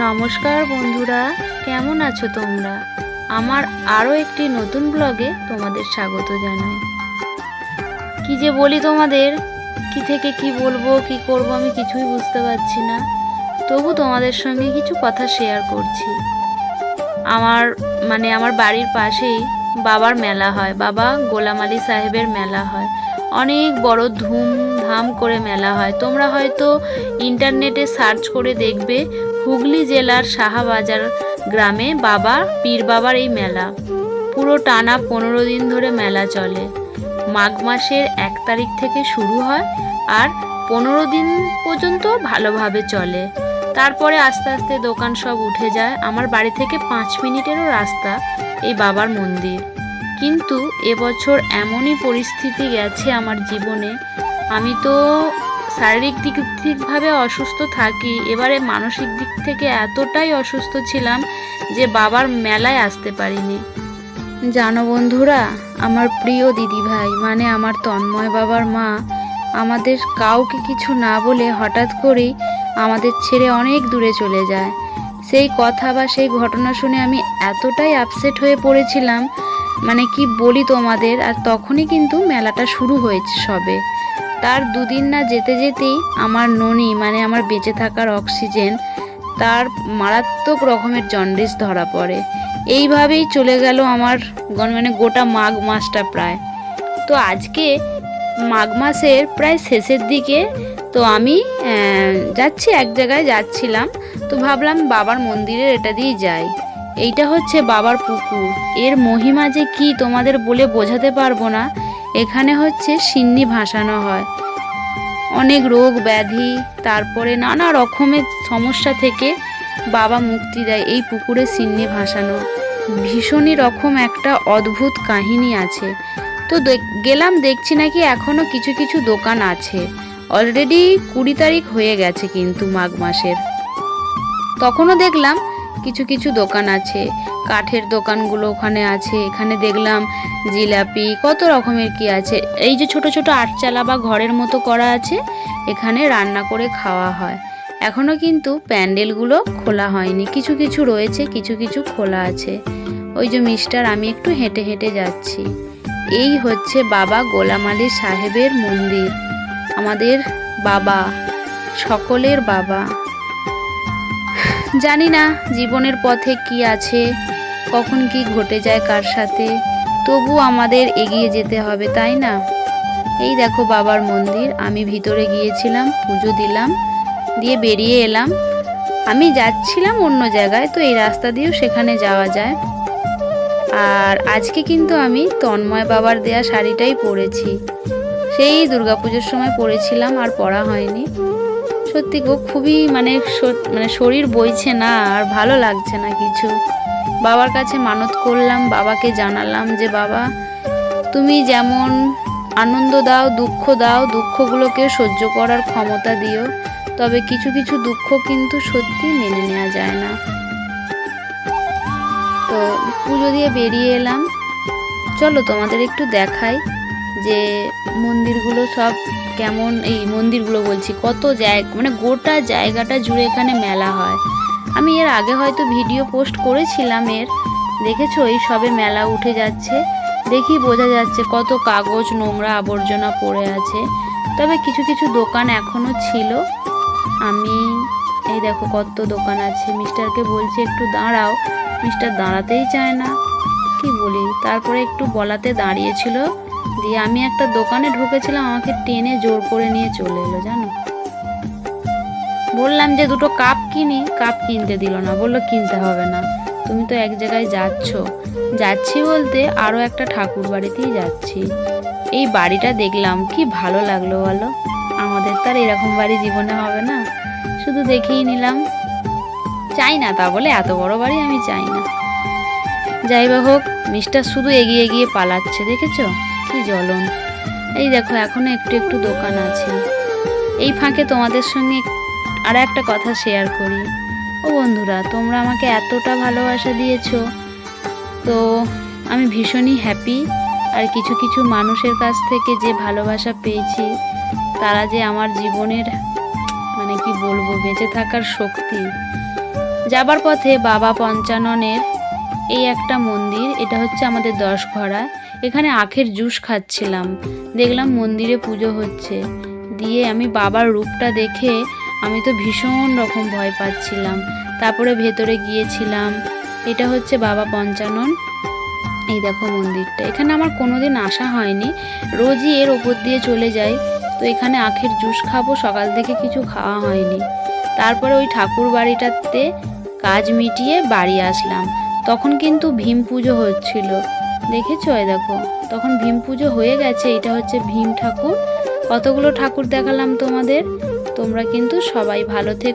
নমস্কার বন্ধুরা, কেমন আছো তোমরা? আমার আরও একটি নতুন ব্লগে তোমাদের স্বাগত জানাই। কি যে বলি তোমাদের, কি থেকে কি বলব, কি করব আমি কিছুই বুঝতে পারছি না। তবু তোমাদের সঙ্গে কিছু কথা শেয়ার করছি। আমার মানে আমার বাড়ির পাশেই বাবার মেলা হয়, বাবা গোলাম আলী সাহেবের মেলা হয়। অনেক বড় ধুমধাম করে মেলা হয়। তোমরা হয়তো ইন্টারনেটে সার্চ করে দেখবে হুগলি জেলার সাহাবাজার গ্রামে বাবা, পীর বাবার এই মেলা। পুরো টানা পনেরো দিন ধরে মেলা চলে। মাঘ মাসের এক তারিখ থেকে শুরু হয় আর পনেরো দিন পর্যন্ত ভালোভাবে চলে। তারপরে আস্তে আস্তে দোকান সব উঠে যায়। আমার বাড়ি থেকে পাঁচ মিনিটেরও রাস্তা এই বাবার মন্দির। কিন্তু এবছর এমনই পরিস্থিতি গেছে আমার জীবনে। আমি তো শারীরিক দিক ঠিকভাবে অসুস্থ থাকি। এবারে মানসিক দিক থেকে এতটাই অসুস্থ ছিলাম যে বাবার মেলায় আসতে পারিনি। জানো বন্ধুরা, আমার প্রিয় দিদি ভাই মানে আমার তন্ময় বাবার মা, আমাদের কাউকে কিছু না বলে হঠাৎ করেই আমাদের ছেড়ে অনেক দূরে চলে যায়। সেই কথা বা সেই ঘটনা শুনে আমি এতটাই আপসেট হয়ে পড়েছিলাম মানে কি বলি তোমাদের, আর তখনই কিন্তু মেলাটা শুরু হয়েছে সবে। তার দুদিন না যেতে যেতেই আমার ননি মানে আমার বেঁচে থাকার অক্সিজেন, তার মারাত্মক রকমের জন্ডিস ধরা পড়ে। এইভাবেই চলে গেল আমার মানে গোটা মাঘ মাসটা প্রায়। তো আজকে মাঘ মাসের প্রায় শেষের দিকে তো আমি যাচ্ছি, এক জায়গায় যাচ্ছিলাম। তো ভাবলাম বাবার মন্দিরের এটা দিয়েই যাই। এইটা হচ্ছে বাবার পুকুর। এর মহিমা যে কি তোমাদের বলে বোঝাতে পারব না। এখানে হচ্ছে সিন্নি ভাসানো হয়। অনেক রোগ ব্যাধি, তারপরে নানা রকমের সমস্যা থেকে বাবা মুক্তি দেয় এই পুকুরে সিন্নি ভাসানো। ভীষণই রকম একটা অদ্ভুত কাহিনী আছে। তো গেলাম, দেখছি নাকি এখনও কিছু কিছু দোকান আছে। অলরেডি কুড়ি তারিখ হয়ে গেছে কিন্তু মাঘ মাসের। তখনও দেখলাম কিছু কিছু দোকান আছে। কাঠের দোকানগুলো ওখানে আছে। এখানে দেখলাম জিলাপি, কত রকমের কি আছে। এই যে ছোট ছোট আটচালা বা ঘরের মতো করা আছে, এখানে রান্না করে খাওয়া হয়। এখনও কিন্তু প্যান্ডেলগুলো খোলা হয়নি। কিছু কিছু রয়েছে, কিছু কিছু খোলা আছে। ওই যে মিস্টার, আমি একটু হেঁটে হেঁটে যাচ্ছি। এই হচ্ছে বাবা গোলাম আলী সাহেবের মন্দির। আমাদের বাবা, সকলের বাবা। জানি না জীবনের পথে কি আছে, কখন কি ঘটে যায় কার সাথে, তবু আমাদের এগিয়ে যেতে হবে, তাই না? এই দেখো বাবার মন্দির, আমি ভিতরে গিয়েছিলাম, পুজো দিলাম, দিয়ে বেরিয়ে এলাম। আমি যাচ্ছিলাম অন্য জায়গায়, তো এই রাস্তা দিয়েও সেখানে যাওয়া যায়। আর আজকে কিন্তু আমি তন্ময় বাবার দেয়া শাড়িটাই পরেছি। সেই দুর্গাপুজোর সময় পরেছিলাম, আর পরা হয়নি। সত্যি গো, খুবই মানে মানে শরীর বইছে না, আর ভালো লাগছে না কিছু। বাবার কাছে মানত করলাম, বাবাকে জানালাম যে, বাবা, তুমি যেমন আনন্দ দাও, দুঃখ দাও, দুঃখগুলোকে সহ্য করার ক্ষমতা দিও, তবে কিছু কিছু দুঃখ কিন্তু সত্যি মেনে নেওয়া যায় না। তো পুজো দিয়ে বেরিয়ে এলাম। চলো তোমাদের একটু দেখাই। যে মন্দিরগুলো সব কেমন, এই মন্দিরগুলো বলছি, কত জায়গা মানে গোটা জায়গাটা জুড়ে এখানে মেলা হয়। আমি এর আগে হয়তো ভিডিও পোস্ট করেছিলাম এর, দেখেছ? এই সবে মেলা উঠে যাচ্ছে, দেখি বোঝা যাচ্ছে কত কাগজ, নোংরা আবর্জনা পড়ে আছে। তবে কিছু কিছু দোকান এখনও ছিল। আমি, এই দেখো কত দোকান আছে। মিস্টারকে বলছি একটু দাঁড়াও। মিস্টার দাঁড়াতেই চায় না। কি বলি? তারপরে একটু বলাতে দাঁড়িয়েছিল। দিয়ে আমি একটা দোকানে ঢুকেছিলাম, আমাকে টেনে জোর করে নিয়ে চলে এলো, জানো? বললাম যে, দুটো কাপ কিনি। কাপ কিনতে দিল না, বলল, কিনতে হবে না। তুমি তো এক জায়গায় যাচ্ছ। যাচ্ছি বলতে আরও একটা ঠাকুর বাড়িতেই যাচ্ছি। এই বাড়িটা দেখলাম, কি ভালো লাগল বলো? আমাদের তো আর এরকম বাড়ি জীবনে হবে না। শুধু দেখেই নিলাম। চাই না তা বলে, এত বড় বাড়ি আমি চাই না। যাই হোক মিস্টার শুধু এগিয়ে এগিয়ে পালাচ্ছে, দেখেছ? কি জ্বলন। এই দেখো, এখনও একটু একটু দোকান আছে। এই ফাঁকে তোমাদের সঙ্গে আর একটা কথা শেয়ার করি। ও বন্ধুরা, তোমরা আমাকে এতটা ভালোবাসা দিয়েছ। তো আমি ভীষণই হ্যাপি আর কিছু কিছু মানুষের কাছ থেকে যে ভালোবাসা পেয়েছি, তারা যে আমার জীবনের মানে কি বলব, বেঁচে থাকার শক্তি। যাবার পথে বাবা পঞ্চাননের এই একটা মন্দির, এটা হচ্ছে আমাদের দশ ঘড়া এখানে আখের জুস খাচ্ছিলাম। দেখলাম মন্দিরে পুজো হচ্ছে। দিয়ে আমি বাবার রূপটা দেখে আমি তো ভীষণ রকম ভয় পাচ্ছিলাম। তারপরে ভেতরে গিয়েছিলাম। এটা হচ্ছে বাবা পঞ্চানন। এই দেখো মন্দিরটা। এখানে আমার কোনোদিন আসা হয়নি। রোজই এর ওপর দিয়ে চলে যাই। তো এখানে আখের জুস খাব, সকাল থেকে কিছু খাওয়া হয়নি। তারপরে ওই ঠাকুর বাড়িটাতে কাজ মিটিয়ে বাড়ি আসলাম। তখন কিন্তু ভীম পুজো হচ্ছিল। দেখেছ? এই দেখো, তখন ভীম পুজো হয়ে গেছে, এটা হচ্ছে ভীম ঠাকুর। কতগুলো ঠাকুর দেখালাম তোমাদের? তোমরা কিন্তু সবাই ভালো থেকো।